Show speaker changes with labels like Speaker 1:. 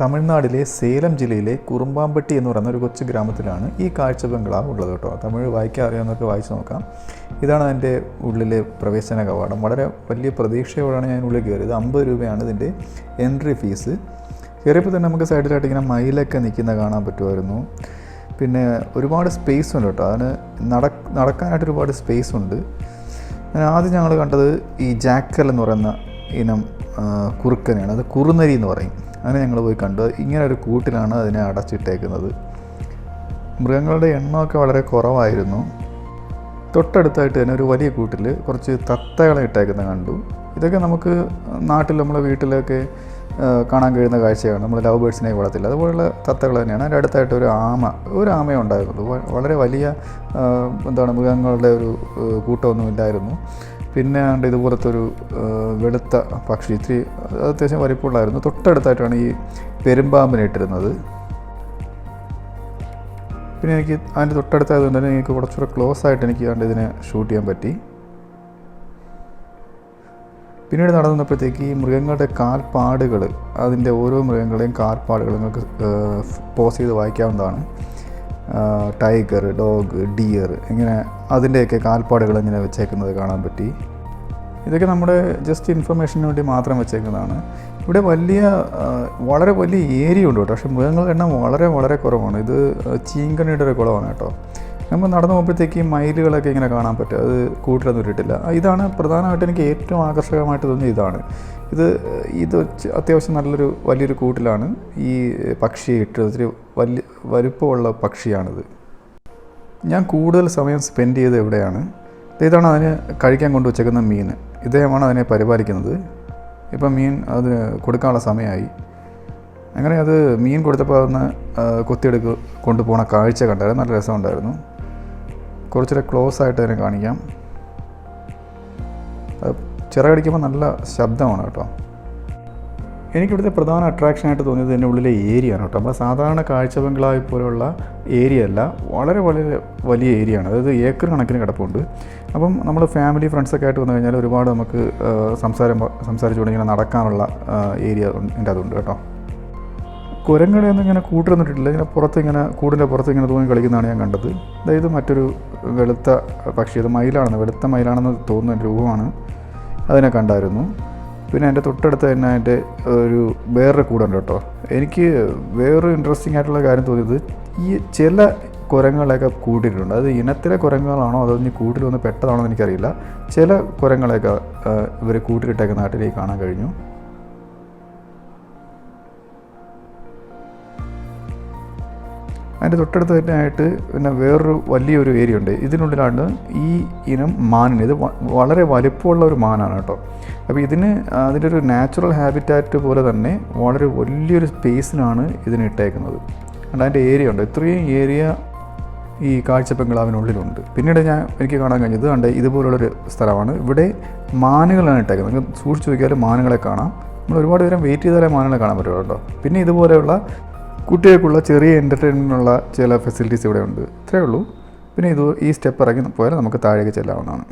Speaker 1: തമിഴ്നാട്ടിലെ സേലം ജില്ലയിലെ കുറുമ്പാമ്പട്ടി എന്ന് പറയുന്ന ഒരു കൊച്ചു ഗ്രാമത്തിലാണ് ഈ കാഴ്ച ബംഗ്ലാവ് ഉള്ളത് കേട്ടോ. തമിഴ് വായിക്കാൻ അറിയാവുന്നവർക്ക് വായിച്ചു നോക്കാം. ഇതാണ് അതിന്റെ ഉള്ളിലെ പ്രവേശന കവാടം. വളരെ വലിയ പ്രതീക്ഷയോടാണ് ഞാൻ ഉള്ളിൽ കയറിയത്. അമ്പത് രൂപയാണ് ഇതിന്റെ എൻട്രി ഫീസ്. കയറിയപ്പോൾ തന്നെ നമുക്ക് സൈഡിലായിട്ട് ഇങ്ങനെ മയിലൊക്കെ നിൽക്കുന്ന കാണാൻ പറ്റുമായിരുന്നു. പിന്നെ ഒരുപാട് സ്പേസ് ഉണ്ട് കേട്ടോ. അതിന് നട നടക്കാനായിട്ട് ഒരുപാട് സ്പേസ് ഉണ്ട്. ആദ്യം ഞങ്ങൾ കണ്ടത് ഈ ജാക്കൽ എന്ന് പറയുന്ന ഇനം കുറുക്കനെയാണ്. അത് കുറുനരി എന്ന് പറയും. അങ്ങനെ ഞങ്ങൾ പോയി കണ്ടു. ഇങ്ങനെ ഒരു കൂട്ടിലാണ് അതിനെ അടച്ചിട്ടേക്കുന്നത്. മൃഗങ്ങളുടെ എണ്ണമൊക്കെ വളരെ കുറവായിരുന്നു. തൊട്ടടുത്തായിട്ട് തന്നെ ഒരു വലിയ കൂട്ടിൽ കുറച്ച് തത്തകളെ ഇട്ടേക്കുന്നത് കണ്ടു. ഇതൊക്കെ നമുക്ക് നാട്ടിൽ നമ്മളെ വീട്ടിലൊക്കെ കാണാൻ കഴിയുന്ന കാഴ്ചയാണ്. നമ്മൾ ലവ് ബേഡ്സിനെ വളർത്തില്ല. അതുപോലുള്ള തത്തകൾ തന്നെയാണ്. അതിന്റെ അടുത്തായിട്ട് ഒരു ആമ ഒരു ആമയെ ഉണ്ടായിരുന്നുള്ളൂ വളരെ വലിയ എന്താണ് മൃഗങ്ങളുടെ ഒരു കൂട്ടമൊന്നും ഇല്ലായിരുന്നു. പിന്നെ ആണ്ട് ഇതുപോലത്തെ ഒരു വെളുത്ത പക്ഷി ഇത്തിരി അത് അത്യാവശ്യം വലിപ്പമുള്ളായിരുന്നു തൊട്ടടുത്തായിട്ടാണ് ഈ പെരുമ്പാമ്പിനെ ഇട്ടിരുന്നത്. പിന്നെ എനിക്ക് അതിന്റെ തൊട്ടടുത്തായതുകൊണ്ട് തന്നെ എനിക്ക് കുറച്ചുകൂടെ ക്ലോസ് ആയിട്ട് എനിക്ക് കണ്ട് ഇതിനെ ഷൂട്ട് ചെയ്യാൻ പറ്റി. പിന്നീട് നടന്നു വന്നപ്പോഴത്തേക്ക് ഈ മൃഗങ്ങളുടെ കാൽപ്പാടുകൾ അതിന്റെ ഓരോ മൃഗങ്ങളുടെയും കാൽപ്പാടുകൾ നിങ്ങൾക്ക് പോസ് ചെയ്ത് വായിക്കാവുന്നതാണ്. ടൈഗർ ഡോഗ് ഡിയർ ഇങ്ങനെ അതിന്റെയൊക്കെ കാൽപ്പാടുകൾ ഇങ്ങനെ വെച്ചേക്കുന്നത് കാണാൻ പറ്റി. ഇതൊക്കെ നമ്മുടെ ജസ്റ്റ് ഇൻഫർമേഷന് വേണ്ടി മാത്രം വെച്ചേക്കുന്നതാണ്. ഇവിടെ വലിയ വളരെ വലിയ ഏരിയ ഉണ്ട് കേട്ടോ. പക്ഷേ മൃഗങ്ങളുടെ എണ്ണം വളരെ വളരെ കുറവാണ്. ഇത് ചീങ്കണിയുടെ ഒരു കുളമാണ് കേട്ടോ. നമ്മൾ നടന്നു പോകുമ്പോഴത്തേക്ക് മയിലുകളൊക്കെ ഇങ്ങനെ കാണാൻ പറ്റും. അത് കൂട്ടിലൊന്നും ഇട്ടിട്ടില്ല. ഇതാണ് പ്രധാനമായിട്ട് എനിക്ക് ഏറ്റവും ആകർഷകമായിട്ട് തോന്നിയ ഇതാണ്. ഇത് ഇത് അത്യാവശ്യം നല്ലൊരു വലിയൊരു കൂട്ടിലാണ്. ഈ പക്ഷിയെ ഇട്ടത്. ഒത്തിരി വലിയ വലുപ്പമുള്ള പക്ഷിയാണിത്. ഞാൻ കൂടുതൽ സമയം സ്പെൻഡ് ചെയ്ത് എവിടെയാണ്? ഇതാണ് അതിന് കഴിക്കാൻ കൊണ്ടുവച്ചേക്കുന്ന മീൻ. ഇദ്ദേഹമാണ് അതിനെ പരിപാലിക്കുന്നത്. ഇപ്പം മീൻ അത് കൊടുക്കാനുള്ള സമയമായി. അങ്ങനെ അത് മീൻ കൊടുത്തപ്പോൾ അതൊന്ന് കൊത്തിയെടുക്ക് കൊണ്ടുപോകണ കാഴ്ച കണ്ടായിരുന്നു. നല്ല രസമുണ്ടായിരുന്നു. കുറച്ചുകൂടെ ക്ലോസ് ആയിട്ട് തന്നെ കാണിക്കാം. ചിറകടിക്കുമ്പോൾ നല്ല ശബ്ദമാണ് കേട്ടോ. എനിക്കിവിടുത്തെ പ്രധാന അട്രാക്ഷനായിട്ട് തോന്നിയത് എന്റെ ഉള്ളിലെ ഏരിയ ആണ് കേട്ടോ. നമ്മുടെ സാധാരണ കാഴ്ച ബംഗ്ലാവ് പോലെയുള്ള ഏരിയ അല്ല വളരെ വളരെ വലിയ ഏരിയ ആണ്. അതായത് ഏക്കർ കണക്കിന് കിടപ്പുണ്ട്. അപ്പം നമ്മൾ ഫാമിലി ഫ്രണ്ട്സൊക്കെ ആയിട്ട് വന്നു കഴിഞ്ഞാൽ ഒരുപാട് നമുക്ക് സംസാരം സംസാരിച്ചുകൊണ്ട് ഇങ്ങനെ നടക്കാനുള്ള ഏരിയ എന്റെ അതുണ്ട് കേട്ടോ. കുരങ്ങടെയൊന്നും ഇങ്ങനെ കൂട്ടിരുന്നിട്ടില്ല ഇങ്ങനെ പുറത്ത് ഇങ്ങനെ കൂടിന്റെ പുറത്ത് ഇങ്ങനെ തൂങ്ങി കളിക്കുന്നതാണ് ഞാൻ കണ്ടത്. അതായത് മറ്റൊരു വെളുത്ത പക്ഷി ഇത് മയിലാണെന്ന് വെളുത്ത മയിലാണെന്ന് തോന്നുന്ന രൂപമാണ്. അതിനെ കണ്ടായിരുന്നു. പിന്നെ എന്റെ തൊട്ടടുത്ത് തന്നെ അതിന്റെ ഒരു വേറൊരു കൂടുണ്ട് കേട്ടോ. എനിക്ക് വേറൊരു ഇൻട്രസ്റ്റിംഗ് ആയിട്ടുള്ള കാര്യം തോന്നിയത് ഈ ചില കുരങ്ങുകളെയൊക്കെ കൂട്ടിയിട്ടുണ്ട്. അത് ഇനത്തിലെ കുരങ്ങുകളാണോ അതോ ഇനി കൂട്ടിൽ വന്ന് പെട്ടതാണോ എന്ന് എനിക്കറിയില്ല. ചില കുരങ്ങളെയൊക്കെ ഇവർ കൂട്ടിലിട്ടേക്കുന്ന നാട്ടിലേക്ക് കാണാൻ കഴിഞ്ഞു. അതിന്റെ തൊട്ടടുത്ത് തന്നെ ആയിട്ട് പിന്നെ വേറൊരു വലിയൊരു ഏരിയ ഉണ്ട്. ഇതിനുള്ളിലാണ് ഈ ഇനം മാനിന്. ഇത് വളരെ വലിപ്പമുള്ള ഒരു മാനാണ് കേട്ടോ. അപ്പോൾ ഇതിന് അതിന്റെ ഒരു നാച്ചുറൽ ഹാബിറ്റാറ്റ് പോലെ തന്നെ വളരെ വലിയൊരു സ്പേസിനാണ് ഇതിന് ഇട്ടേക്കുന്നത്. അതുകൊണ്ട് അതിന്റെ ഏരിയ ഉണ്ട്. ഇത്രയും ഏരിയ ഈ കാഴ്ച അവനുള്ളിലുണ്ട് പിന്നീട് ഞാൻ എനിക്ക് കാണാൻ കഴിഞ്ഞത് കണ്ട് ഇതുപോലുള്ളൊരു സ്ഥലമാണ്. ഇവിടെ മാനുകളാണ് ഇട്ടേക്കുന്നത്. നിങ്ങൾക്ക് സൂക്ഷിച്ചു നോക്കിയാൽ മാനുകളെ കാണാം. നമ്മൾ ഒരുപാട് നേരം വെയിറ്റ് ചെയ്താലേ മാനുകളെ കാണാൻ പറ്റുള്ളൂ കേട്ടോ. പിന്നെ ഇതുപോലെയുള്ള കുട്ടികൾക്കുള്ള ചെറിയ എന്റർടൈൻമെന്റിനുള്ള ചില ഫെസിലിറ്റീസ് ഇവിടെ ഉണ്ട് ഇത്രയേ ഉള്ളൂ. പിന്നെ ഇത് ഈ സ്റ്റെപ്പ് ഇറങ്ങി പോയാൽ നമുക്ക് താഴേക്ക് ചെല്ലാവുന്നതാണ്.